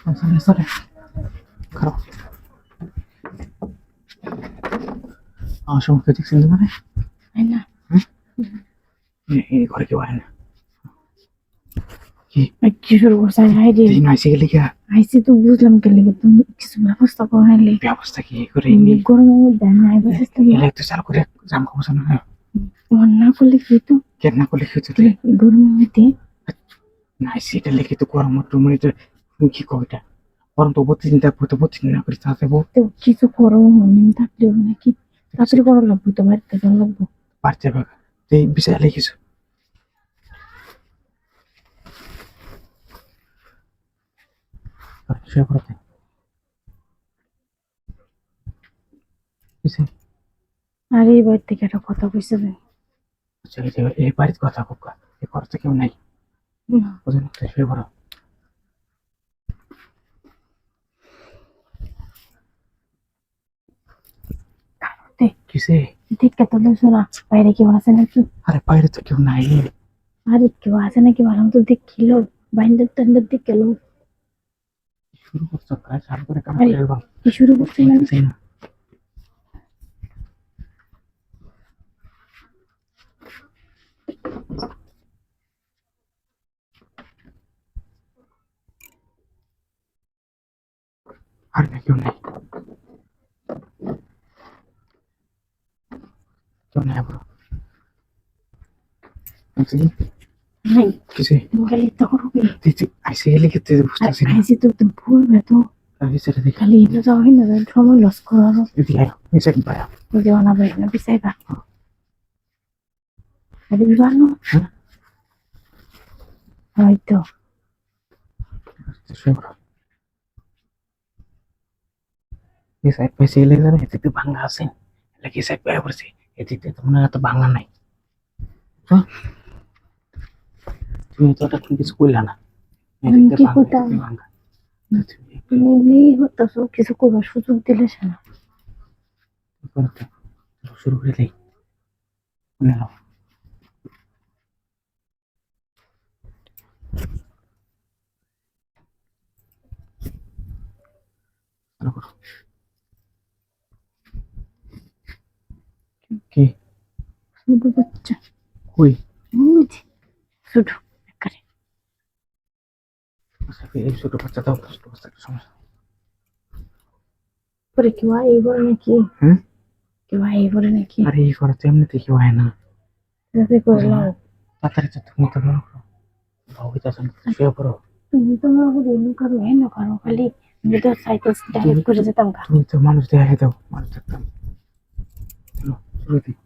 সরে সরে খারাপ আমার সমস্ত দেখছেন মানে না এই ঘরে কেউ হয় না কি শুরু করছে হাই দিন আইসে গেলে কি আইসি তো বুঝলাম কে লেগে তুমি কিছু ব্যবস্থা করে নিলে ব্যবস্থা কি করে নি গরমের মধ্যে আমি আইবার চেষ্টা এলে একটু চালু করে জাম খাব না তোমার না করলে কি তো কেন না করলে কি হচ্ছে গরমের মধ্যে না সেটা লিখে তো গরম তো তুমি কি কো এটা গরম তো বত্রিশ দিন থাকব তো বত্রিশ দিন না করে দেবো কিছু করো মনে থাকলে নাকি তাড়াতাড়ি করা লাগবে তো বাড়িতে যাওয়া লাগবে এই বিষয়ে লিখিস শুয়ে পড়তে কিসে আর এই বাড়ি থেকে একটা কথা কইছে যে, আচ্ছা এই বাড়ির কথা এই খরচা কেউ নাই বুঝলেন শুয়ে পড়ো দেখ কিসে? দেখে তো দেখছ না বাইরে কেউ আছে নাকি? আরে বাইরে তো কেউ নাই। আরে কেউ আছে নাকি? ভালো মতো দেখিল বাইন্ডার টান্ডার দেখে লো। শুরু করছ? প্রায় চালু করে কাম করে এবার। কি শুরু করছে না তাই না আর না কেউ নাই কেউ নাই বলো নাই কিছু মোবাইল তো করবি দিদি আইসে গেলে খেতে আর বুঝতেছি না আইসি তো তো ভুলবে তো আমি সেটা দেখি খালি এটা যাওয়া হয় না যাই সময় লস করারও দিদি আয় এসে পায়া যে বানাবে না বিছাইবা আরে বিবানো হ্যাঁ? হয়তো শুয়ে পড়ো এই সাইড পাইছে এলে যাবে এদিকে ভাঙা আছে লাগে এই সাইড পায়ে পড়ছে এদিকে তো মনে হয় এত ভাঙা নাই। তুমি তো তুমি কিছু করলে না। কিছু করবার সুযোগ দিলে না। শুরু করে দেই। মনে নাও শুরু করো। কি? শুধু বাচ্চা। কই? বুঝি শুধু একারে। আচ্ছা, এই ছোট বাচ্চা দাও ছোট বাচ্চা সমস্যা। পরে কেউ এই বলে নাকি? হ্যাঁ কেউ এই বলে নাকি? আরে এই করা তো এমনিতে কেউ হয় না। যাতে করলাম তাড়াতাড়ি তো তুমি তো মনে করো। বাবু চাচ্ছেন শুয়ে পড়ো। তুমি তো মনে করি এমনি করো হেন করো খালি আমি তো সাইকেল ডাইরেক্ট করে যেতাম তুমি তো মানুষ দেখা দাও মানুষ দেখতাম। চলো শুরু দিই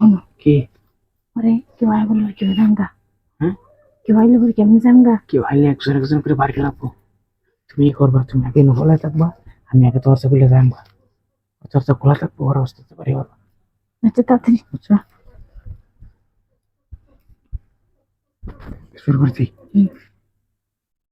শোনো কি পরে কেউ আয় বলল কেউ যাঙ্গা হ্যাঁ কেউ আইলে বলে কেমনি যাঙ্গা কেউ হাইলে একজন একজন করে বাড়ি লাগবো তুমি কি করবা? তুমি আগে নহলায় থাকবা আমি আগে দরজা খুলে যাব দরজা খোলা থাকব ওরা আসতে পারি ওরা আচ্ছা তাড়াতাড়ি। বুঝছ শুরু করে দিই হুম।